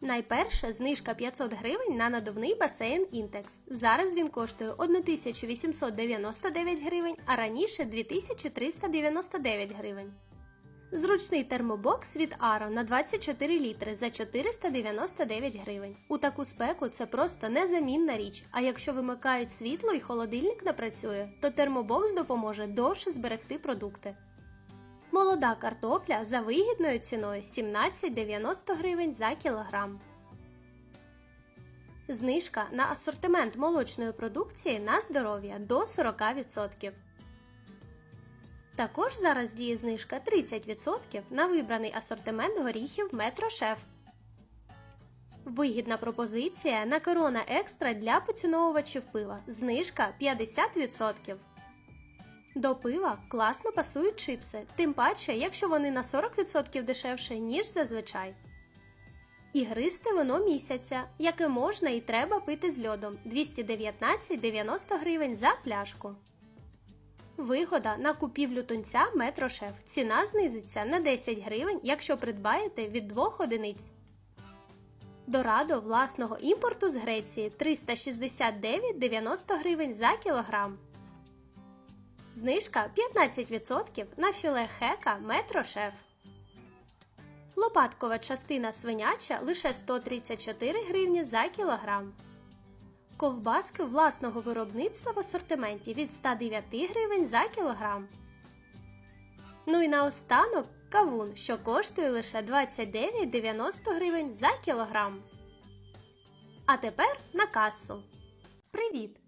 Найперше знижка 500 гривень на надувний басейн Інтекс. Зараз він коштує 1899 гривень, а раніше 2399 гривень. Зручний термобокс від Аро на 24 літри за 499 гривень. У таку спеку це просто незамінна річ. А якщо вимикають світло і холодильник не працює, то термобокс допоможе довше зберегти продукти. Молода картопля за вигідною ціною 17,90 гривень за кілограм. Знижка на асортимент молочної продукції на здоров'я до 40%. Також зараз діє знижка 30% на вибраний асортимент горіхів Метро Шеф. Вигідна пропозиція на корона екстра для поціновувачів пива. Знижка 50%. До пива класно пасують чипси, тим паче, якщо вони на 40% дешевше, ніж зазвичай. Ігристе вино місяця, яке можна і треба пити з льодом 219,90 гривень за пляшку. Вигода на купівлю тунця Метро Шеф. Ціна знизиться на 10 гривень, якщо придбаєте від 2 одиниць. Дорадо власного імпорту з Греції 369,90 гривень за кілограм. Знижка 15% на філе хека Метро Шеф. Лопаткова частина свиняча лише 134 гривні за кілограм. Ковбаски власного виробництва в асортименті від 109 гривень за кілограм. Ну і наостанок кавун, що коштує лише 29,90 гривень за кілограм. А тепер на касу. Привіт!